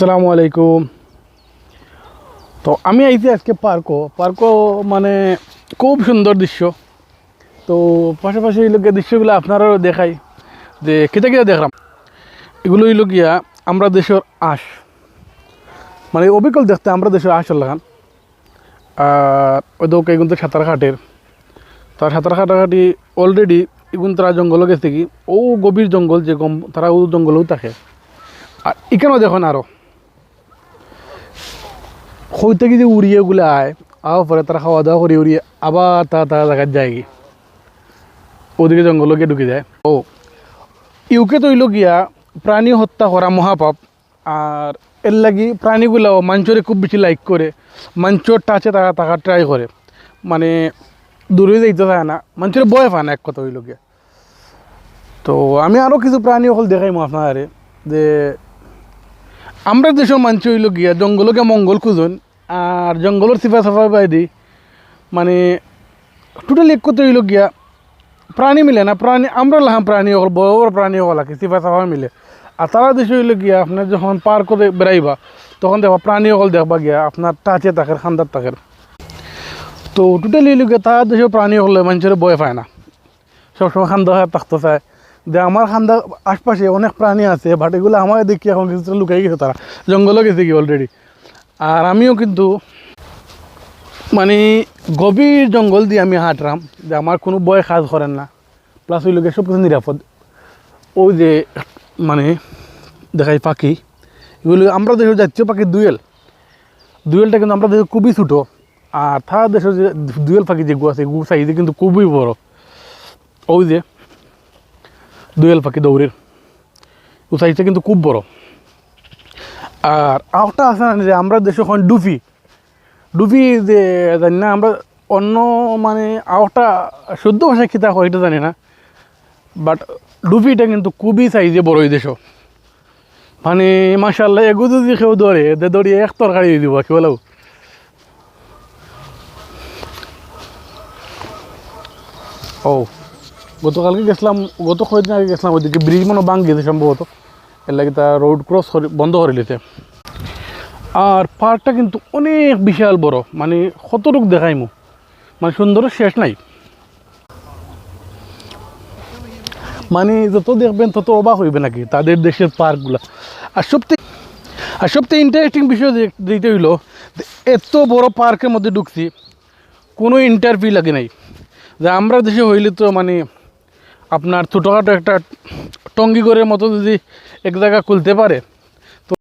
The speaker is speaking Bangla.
আসসালামু আলাইকুম। তো আমি আইছি আজকে পার্কও পার্কও মানে খুব সুন্দর দৃশ্য। তো পাশাপাশি এই লোকের দৃশ্যগুলো আপনারাও দেখাই। যে কেটে কেটে দেখলাম। এগুলো হইল গিয়া আমরা দেশের আশ। মানে অবিকল দেখতে আমরা দেশের আশ লাগান। আর ওই দৌকে কিন্তু সাঁতার ঘাটের তার সাঁতার কাটাকাটি অলরেডি এগুন তারা জঙ্গলও গেছে কি? ও গভীর জঙ্গল, যে গম তারা ও জঙ্গলেও থাকে। আর এখানেও দেখুন আরও হই থেকে উড়িয়ে ওগুলো আয়। আওয়ার পরে তারা খাওয়া দাওয়া করে, উড়িয়ে আবার তারা তারা জায়গায় যায় কি ওদিকে জঙ্গলে গিয়ে ঢুকে যায়। ও, ইউকে তৈল গিয়া প্রাণী হত্যা করা মহাপাপ। আর এর লাগি প্রাণীগুলো মাঞ্চরে খুব বেশি লাইক করে। মাঞ্চর টাচে তারা থাকার ট্রাই করে। মানে দূরে যাইতে চায় না। মানুষের বয় পায় না, এক কথা হইল গিয়া। তো আমি আরও কিছু প্রাণী হল দেখাইমো আপনারে যে আমরা দেশের মানুষ হইল গিয়া, জঙ্গলকে মঙ্গল খুঁজন আর জঙ্গলের সিফা সাফা বাইদি মানে টোটালি এক কথা হইল গিয়া প্রাণী মিলে না, প্রাণী, আমরা লাহাম প্রাণী হল বড় বড় প্রাণী হল কি, সিফা সাফা মিলে। আর তারা দেশে হইল গিয়া, আপনার যখন পার করে বেড়াইবা, তখন দেখবা প্রাণী হল দেখবা গিয়া, আপনার টাচে তাকের, খান্দার তাকের। তো টোটালি লোকে তার দেশে প্রাণী হলে মানুষের বয় পায় না। সবসময় খান্দা হয়ে থাকতে চায়। যে আমার খান্দা আশপাশে অনেক প্রাণী আছে বাট এগুলো আমার দেখি এখন কিছু লুকাই গেছে তারা। জঙ্গলও গেছে কি অলরেডি আর আমিও কিন্তু মানে গভীর জঙ্গল দিয়ে আমি হাঁটলাম, যে আমার কোনো বয় কাজ করেন না। প্লাস ওই লোকের সব কিছু নিরাপদ। ওই যে মানে দেখাই পাখি, এগুলো আমরা দেশের জাতীয় পাখি দুয়েল। দুয়েলটা কিন্তু আমরা দেশে খুবই ছোটো। আর তার দেশের যে দুয়েল পাখি যেগুলো আছে এগুলো সাইজে কিন্তু খুবই বড়। ওই যে দুয়েল পাখি দৌড়ের। ও সাইজটা কিন্তু খুব বড়। আর আরেকটা আছে না যে আমরা দেশে এখন ডুফি ডুফি যে জানি না, আমরা অন্য মানে আরেকটা শুদ্ধ ভাষায় খিতা হয়, এটা জানি না। বাট ডুফিটা কিন্তু খুবই সাইজে বড় দেশও মানে মাসাল্লাহ এগু যদি কেউ দৌড়ে দে দৌড়িয়ে এক তরকারি দিব, কি বলো? ও, গতকালকে গেছিলাম, গত কয়েকদিন আগে গেছিলাম ওইদিকে, ব্রিজ মনে গেছে সম্ভবত। এর লাগে তা রোড ক্রস বন্ধ করে নিতে আর পার্কটা কিন্তু অনেক বিশাল বড় মানে কতটুক দেখাইমু? মানে সুন্দর শেষ নাই। মানে যত দেখবেন তত অবাক হইবে নাকি তাদের দেশের পার্কগুলা। আর সবথেকে আর সবথেকে ইন্টারেস্টিং বিষয় দিতে হইল এত বড় পার্কের মধ্যে ঢুকছি, কোনো ইন্টারভিউ লাগে নাই। যে আমরা দেশে হইলে তো মানে আপনার ছোটোখাটো একটা টঙ্গি করে মতো যদি এক জায়গা খুলতে পারে